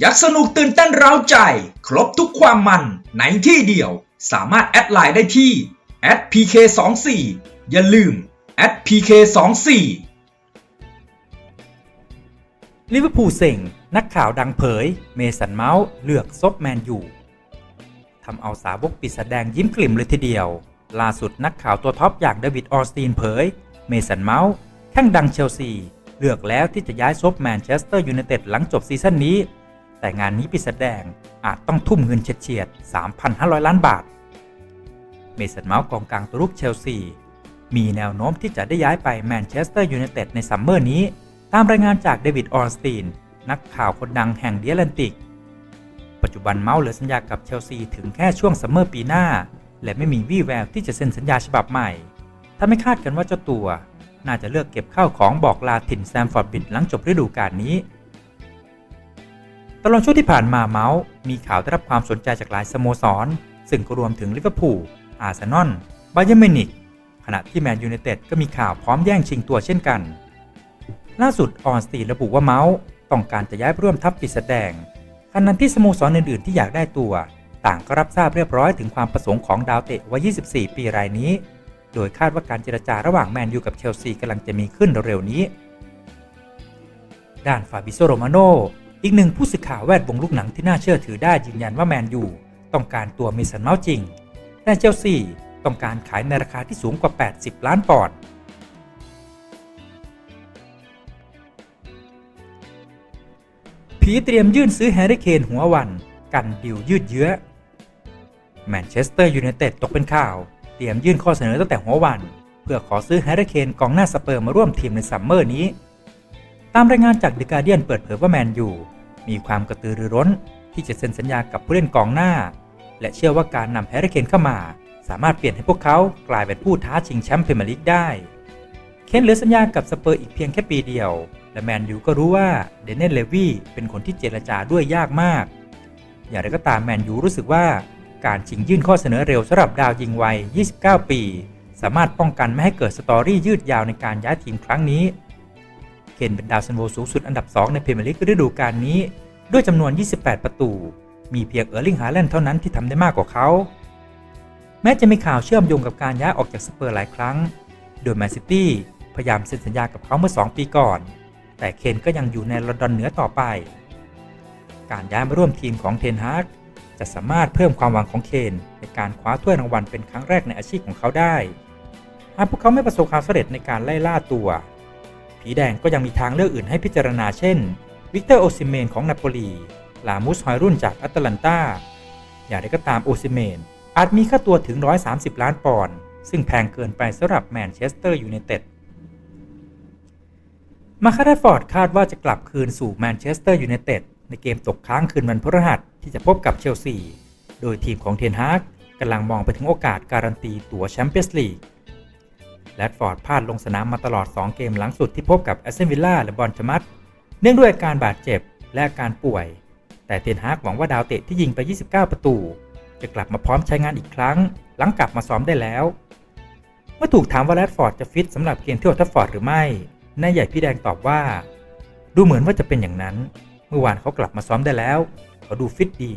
อยากสนุกตื่นเต้นเร้าใจ ครบทุกความมันในที่เดียว สามารถแอดไลน์ได้ที่ @pk24 อย่าลืม @pk24 ลิเวอร์พูลเซ็งนักข่าวดังเผย เมสันเมาส์เลือกซบแมนยูทำเอาสาวกปิดแสดงยิ้มกลิ่มเลยทีเดียว ล่าสุดนักข่าวตัวท็อปอย่างเดวิดออสตีนเผย เมสันเมาส์แข้งดังเชลซี เลือกแล้วที่จะย้ายซบแมนเชสเตอร์ยูไนเต็ดหลังจบซีซั่นนี้ แต่งานนี้ปิดแสดงอาจต้องทุ่มเงินเฉียดๆ3,500 ล้านบาท เมสันเมาส์กองกลางตัวรุกเชลซี มีแนวโน้มที่จะได้ย้ายไปแมนเชสเตอร์ยูไนเต็ดในซัมเมอร์นี้ ตามรายงานจากเดวิดออร์สตีน นักข่าวคนดังแห่งเดียแลนติก ปัจจุบันเมาส์เหลือสัญญากับเชลซีถึงแค่ช่วงซัมเมอร์ปีหน้า และไม่มีวี่แววที่จะเซ็นสัญญาฉบับใหม่ถ้าไม่คาดกันว่าเจ้าตัว น่าจะเลือกเก็บข้าวของบอกลาถิ่นแซมฟอร์ดบิดหลังจบฤดูกาลนี้ ตลอดช่วงที่ผ่านมาเมาส์มีข่าวได้รับความสนใจจากหลายสโมสร ซึ่งก็รวมถึงลิเวอร์พูล อาร์เซนอล บาเยิร์มินิกขณะที่แมนยูไนเต็ดก็มีข่าวพร้อมแย่งชิงตัวเช่นกัน ล่าสุดออนสตีระบุว่าเมาส์ต้องการจะย้ายร่วมทัพปิดแสดงขณะที่สโมสรอื่นๆที่อยากได้ตัว ต่างก็รับทราบเรียบร้อยถึงความประสงค์ของดาวเตะวัย 24 ปีรายนี้ โดยคาดว่าการเจรจาระหว่างแมนยูกับเชลซีกำลังจะมีขึ้นเร็วๆนี้ ด้านฟาบิโซโรมาโน อีกหนึ่งผู้สื่อข่าวแวดวงลูกหนังที่น่าเชื่อถือได้ยืนยันว่าแมนยูต้องการตัวเมสันเมาส์จริง แต่เชลซีต้องการขายในราคาที่สูงกว่า 80 ล้านปอนด์ผีเตรียมยื่นซื้อแฮร์รี่เคนหัววัน กันดิวยืดเยื้อแมนเชสเตอร์ยูไนเต็ดตกเป็นข่าว เตรียมยื่นข้อเสนอตั้งแต่หัววัน เพื่อขอซื้อแฮร์รี่เคนกองหน้าสเปอร์มาร่วมทีมในซัมเมอร์นี้ ตามรายงานจาก The Guardian เปิดเผยว่าแมนยูมีความกระตือรือร้น ที่จะเซ็นสัญญากับผู้เล่นกองหน้า และเชื่อว่าการนำแฮร์รี่เคนเข้ามา สามารถเปลี่ยนให้พวกเขากลายเป็นผู้ท้าชิงแชมป์พรีเมียร์ลีกได้ เคนเหลือสัญญากับสเปอร์อีกเพียงแค่ปีเดียว และแมนยูก็รู้ว่าเดนเนลเลวีเป็นคนที่เจรจาด้วยยากมาก อย่างไรก็ตามแมนยูรู้สึกว่าการชิงยื่นข้อเสนอเร็วสำหรับดาวยิงวัย 29 ปี สามารถป้องกันไม่ให้เกิดสตอรี่ยืดยาวในการย้ายทีมครั้งนี้ นเป็นดาวซันโวสูงสุดอันดับ 2 ในพรีเมียร์ลีกฤดูกาลนี้ ด้วยจำนวน 28 ประตู มีเพียงเออร์ลิงฮาแลนด์เท่านั้นที่ทำได้มากกว่าเขา แม้จะมีข่าวเชื่อมโยงกับการย้ายออกจากสเปอร์หลายครั้ง โดยแมนซิตี้พยายามเซ็นสัญญากับเขาเมื่อ 2 ปีก่อน แต่เคนก็ยังอยู่ในลอนดอนเหนือต่อไป การย้ายมาร่วมทีมของเทนฮากจะสามารถเพิ่มความหวังของเคนในการคว้าถ้วยรางวัลเป็นครั้งแรกในอาชีพของเขาได้ หากพวกเขาไม่ประสบความสำเร็จในการไล่ล่าตัว ผีแดงก็ยังมีทางเลือกอื่นให้พิจารณาเช่น วิกเตอร์โอซิเมนของนาโปลีลามุสฮอยรุ่นจากแอตแลนตาอย่างไรก็ตามโอซิเมนอาจมีค่าตัวถึง 130 ล้านปอนด์ซึ่งแพงเกินไปสำหรับแมนเชสเตอร์ยูไนเต็ดมาคาร์ฟอร์ดคาดว่าจะกลับคืนสู่แมนเชสเตอร์ยูไนเต็ดในเกมตกค้างคืนวันพฤหัสที่จะพบกับเชลซี โดยทีมของเทนฮากกำลังมองไปถึงโอกาสการันตีตั๋วแชมเปี้ยนส์ลีก แรดฟอร์ดพลาดลงสนามมาตลอด 2 เกมหลังสุดที่พบกับแอสเซนวิลล่าและบอลชมัตเนื่องด้วยอาการบาดเจ็บและอาการป่วย แต่เทนฮากหวังว่าดาวเตะที่ยิงไป 29 ประตู จะกลับมาพร้อมใช้งานอีกครั้ง หลังกลับมาซ้อมได้แล้ว เมื่อถูกถามว่าแรดฟอร์ดจะฟิตสำหรับเกมที่โอทัฟฟอร์ดหรือไม่นายใหญ่พี่แดงตอบว่า ดูเหมือนว่าจะเป็นอย่างนั้น เมื่อวานเขากลับมาซ้อมได้แล้วเขาดูฟิตดี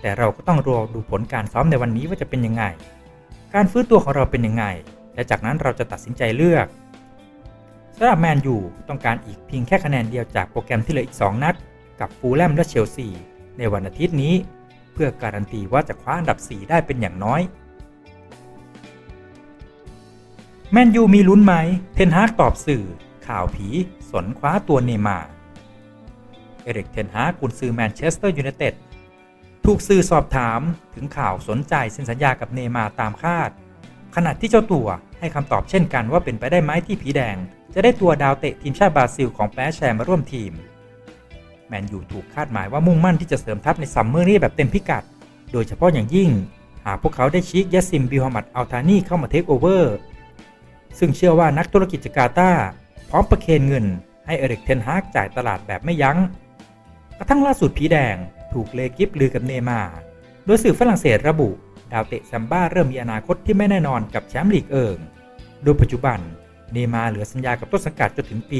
แต่เราก็ต้องรอดูผลการซ้อมในวันนี้ว่าจะเป็นยังไง การฟื้นตัวของเราเป็นยังไง และจากนั้นเราจะตัดสินใจเลือกสำหรับแมนยูต้องการอีกเพียงแค่คะแนนเดียวจากโปรแกรมที่เหลืออีก 2 นัด กับฟูลแลมและเชลซีในวันอาทิตย์นี้ เพื่อการันตีว่าจะคว้าอันดับ 4 ได้เป็นอย่างน้อย แมนยูมีลุ้นไหม เทนฮากตอบสื่อ ข่าวผีสนคว้าตัวเนมาเอริกเทนฮากกุนซือแมนเชสเตอร์ยูไนเต็ดถูกสื่อสอบถามถึงข่าวสนใจเซ็นสัญญากับเนมาตามคาด ขณะที่เจ้าตัวให้คำตอบเช่นกันว่าเป็นไปได้ไหมที่ผีแดง จะได้ตัวดาวเตะทีมชาติบราซิลของแปแชร์มาร่วมทีม แมนยูถูกคาดหมายว่ามุ่งมั่นที่จะเสริมทัพในซัมเมอร์นี้แบบเต็มพิกัด โดยเฉพาะอย่างยิ่ง หากพวกเขาได้ชิกยาซิมบิฮามัดอัลทานีเข้ามาเทคโอเวอร์ ซึ่งเชื่อว่านักธุรกิจจากาตาพร้อมประเคนเงิน ให้เอริกเทนฮากจ่ายตลาดแบบไม่ยัง้ง กระทั่งล่าสุดผีแดงถูกเลกิฟลือกับเนมา โดยสื่อฝรั่งเศสระบุาวเตะซัมบ้าเริ่มมีอนาคตที่ไม่แน่นอนกับแชมป์ลีกเอิง โดยปัจจุบัน เนมาเหลือสัญญากับต้นสังกัดจนถึงปี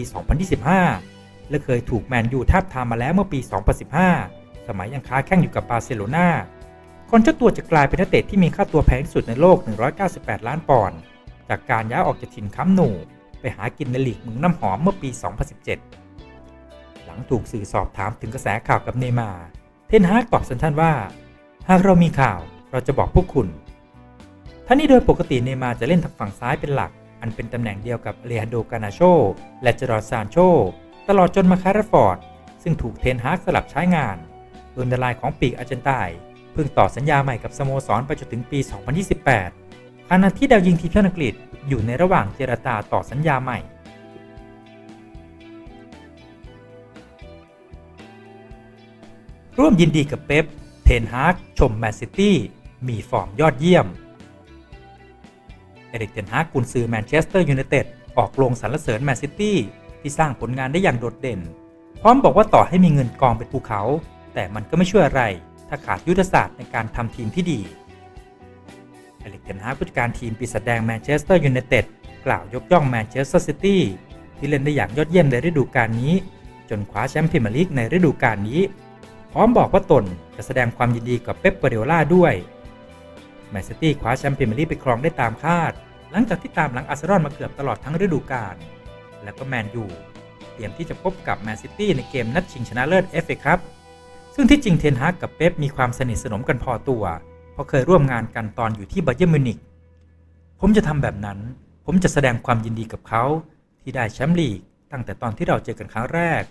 2025 และเคยถูกแมนยูทาบทามมาแล้วเมื่อปี 2015 สมัยยังค้าแข่งอยู่กับบาร์เซโลนาคนเจ้าตัวจะกลายเป็นนักเตะที่มีค่าตัวแพงที่สุดในโลก 198 ล้านปอนด์จากการย้ายออกจากถิ่นค้ำหนูไปหากินในลีกเมืองน้ำหอมเมื่อปี 2017 หลังถูกสื่อสอบถามถึงกระแสข่าวกับเนมา เทนฮากตอบสั้นๆว่า หากเรามีข่าว เราจะบอกพวกคุณทั้งนี้โดยปกติเนมาจะเล่นทางฝั่งซ้ายเป็นหลัก อันเป็นตำแหน่งเดียวกับเลฮันโดกานาโช และเจอร์ดซานโช ตลอดจนมาคาร์ฟอร์ด ซึ่งถูกเทนฮากสลับใช้งานโดยนลายของปีกอาร์เจนตายเพิ่งต่อสัญญาใหม่กับสโมสรไปจนถึงปี 2028ขณะที่ดาวยิงทีมชาติอังกฤษอยู่ในระหว่างเจรจาต่อสัญญาใหม่ร่วมยินดีกับเป๊ป เทนฮากชมแมนซิตี้ มีฟอร์มยอดเยี่ยม เอริกเทนฮากกุนซือแมนเชสเตอร์ยูไนเต็ดออกโรงสรรเสริญแมนซิตี้ที่สร้างผลงานได้อย่างโดดเด่น พร้อมบอกว่าต่อให้มีเงินกองเป็นภูเขา แต่มันก็ไม่ช่วยอะไร ถ้าขาดยุทธศาสตร์ในการทำทีมที่ดีเอริกเทนฮากผู้จัดการทีมปีศาจแดงแมนเชสเตอร์ยูไนเต็ดกล่าวยกย่องแมนเชสเตอร์ซิตี้ที่เล่นได้อย่างยอดเยี่ยมในฤดูกาลนี้ จนคว้าแชมป์พรีเมียร์ลีกในฤดูกาลนี้ พร้อมบอกว่าตนจะแสดงความยินดีกับเป๊ปเปอร์เดล่าด้วย แมนซิตี้คว้าแชมป์พรีเมียร์ลีกไปครองได้ตามคาด หลังจากที่ตามหลังอาร์เซนอลมาเกือบตลอดทั้งฤดูกาล แล้วก็แมนยูเตรียมที่จะพบกับแมนซิตี้ในเกมนัดชิงชนะเลิศเอฟเอครับ ซึ่งที่จริงเทนฮากกับเป๊ปมีความสนิทสนมกันพอตัว เพราะเคยร่วมงานกันตอนอยู่ที่บาเยิร์มิวนิก ผมจะทำแบบนั้น ผมจะแสดงความยินดีกับเขาที่ได้แชมป์ลีก ตั้งแต่ตอนที่เราเจอกันครั้งแรก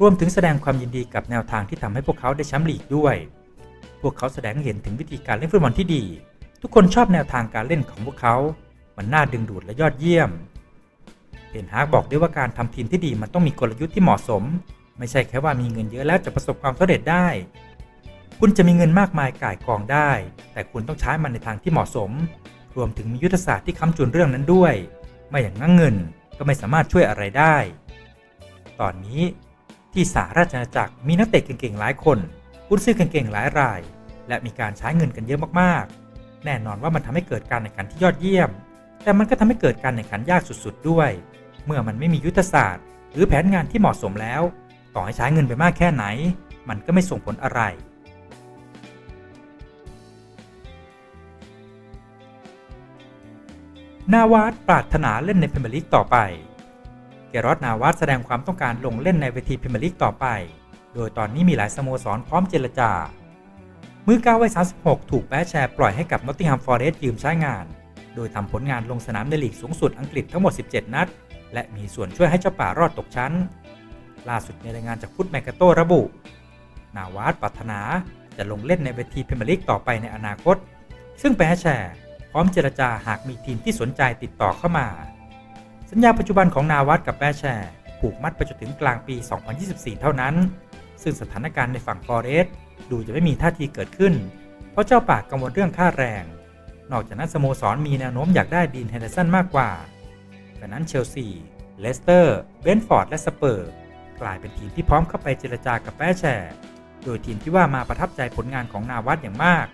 รวมถึงแสดงความยินดีกับแนวทางที่ทำให้พวกเขาได้แชมป์ลีกด้วย พวกเขาแสดงเห็นถึงวิธีการเล่นฟุตบอลที่ดี ทุกคนชอบแนวทางการเล่นของพวกเขา มันน่าดึงดูดและยอดเยี่ยมเทนฮากบอกด้วยว่าการทำทีมที่ดีมันต้องมีกลยุทธ์ที่เหมาะสม ไม่ใช่แค่ว่ามีเงินเยอะแล้วจะประสบความสำเร็จได้ คุณจะมีเงินมากมายก่ายกองได้ แต่คุณต้องใช้มันในทางที่เหมาะสม รวมถึงมียุทธศาสตร์ที่ค้ำจุนเรื่องนั้นด้วย ไม่อย่างนั้นเงินก็ไม่สามารถช่วยอะไรได้ ตอนนี้ที่สหราชอาณาจักรมีนักเตะเก่งๆหลายคนกุนซื้อเก่งๆหลายราย และมีการใช้เงินกันเยอะมากๆ แน่นอนว่ามันทำให้เกิดการแข่งขันที่ยอดเยี่ยม แต่มันก็ทำให้เกิดการแข่งขันยากสุดๆด้วย เมื่อมันไม่มียุทธศาสตร์ หรือแผนงานที่เหมาะสมแล้ว ต่อให้ใช้เงินไปมากแค่ไหน มันก็ไม่ส่งผลอะไร นาวาดปรารถนาเล่นในพรีเมียร์ลีกต่อไป เกรอตนาวาดแสดงความต้องการลงเล่นในเวทีพรีเมียร์ลีกต่อไป โดยตอนนี้มีหลายสโมสรพร้อมเจรจา มือก้าววัย36 ถูกแปะแชร์ปล่อยให้กับนอตติงแฮมฟอร์เรสต์ยืมใช้งาน โดยทำผลงานลงสนามในลีกสูงสุดอังกฤษทั้งหมด 17 นัด และมีส่วนช่วยให้เจ้าป่ารอดตกชั้น ล่าสุดในรายงานจากฟุตแมกกาโตระบุ นาวาดปรารถนาจะลงเล่นในเวทีพรีเมียร์ลีกต่อไปในอนาคต ซึ่งแปะแชร์พร้อมเจรจาหากมีทีมที่สนใจติดต่อเข้ามา สัญญาปัจจุบันของนาวัดกับแปะแชร์ผูกมัดไปจนถึงกลางปี 2024 เท่านั้น ซึ่งสถานการณ์ในฝั่งฟอเรสต์ ดูจะไม่มีท่าทีเกิดขึ้น เพราะเจ้าป่ากังวลเรื่องค่าแรง นอกจากนั้นสโมสรมีแนวโน้มอยากได้ดีนเฮนเดอร์สันมากกว่าดังนั้นเชลซี เลสเตอร์ เบนฟอร์ด และสเปอร์ กลายเป็นทีมที่พร้อมเข้าไปเจรจากับแปะแชร์โดยทีมที่ว่ามาประทับใจผลงานของนาวัดอย่างมาก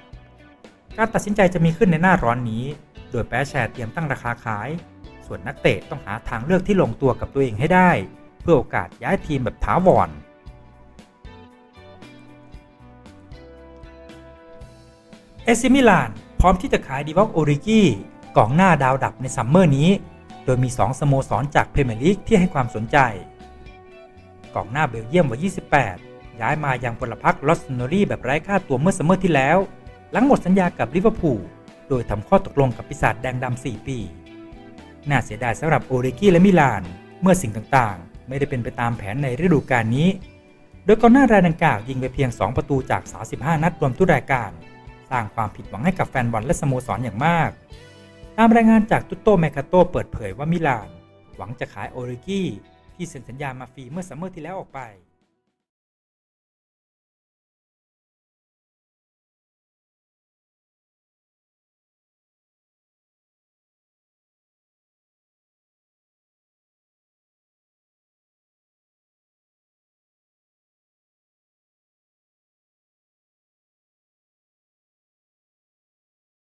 การตัดสินใจจะมีขึ้นในหน้าร้อนนี้ โดยแปะแชร์เตรียมตั้งราคาขาย ส่วนนักเตะต้องหาทางเลือกที่ลงตัวกับตัวเองให้ได้ เพื่อโอกาสย้ายทีมแบบถาวร เอซิมิลานพร้อมที่จะขายดีวอกโอริกีกองหน้าดาวดับในซัมเมอร์นี้ โดยมี 2 สโมสรจากพรีเมียร์ลีกที่ให้ความสนใจ กองหน้าเบลเยียมวัย 28 ย้ายมายังพลพรรคลอสโนรีแบบไร้ค่าตัวเมื่อซัมเมอร์ที่แล้ว หลังหมดสัญญากับลิเวอร์พูล โดยทำข้อตกลงกับปีศาจแดงดำ 4 ปี น่าเสียดายสำหรับโอริกีและมิลาน เมื่อสิ่งต่างๆ ไม่ได้เป็นไปตามแผนในฤดูกาลนี้ โดยกองหน้ารายดังกล่าวยิงไปเพียง 2 ประตูจาก 35 นัดรวมทุกรายการ สร้างความผิดหวังให้กับแฟนบอลและสโมสรอย่างมาก ตามรายงานจากตุตโตแมคาโตเปิดเผยว่ามิลาน หวังจะขายโอริกี้ที่เซ็นสัญญามาฟรีเมื่อซัมเมอร์ที่แล้วออกไป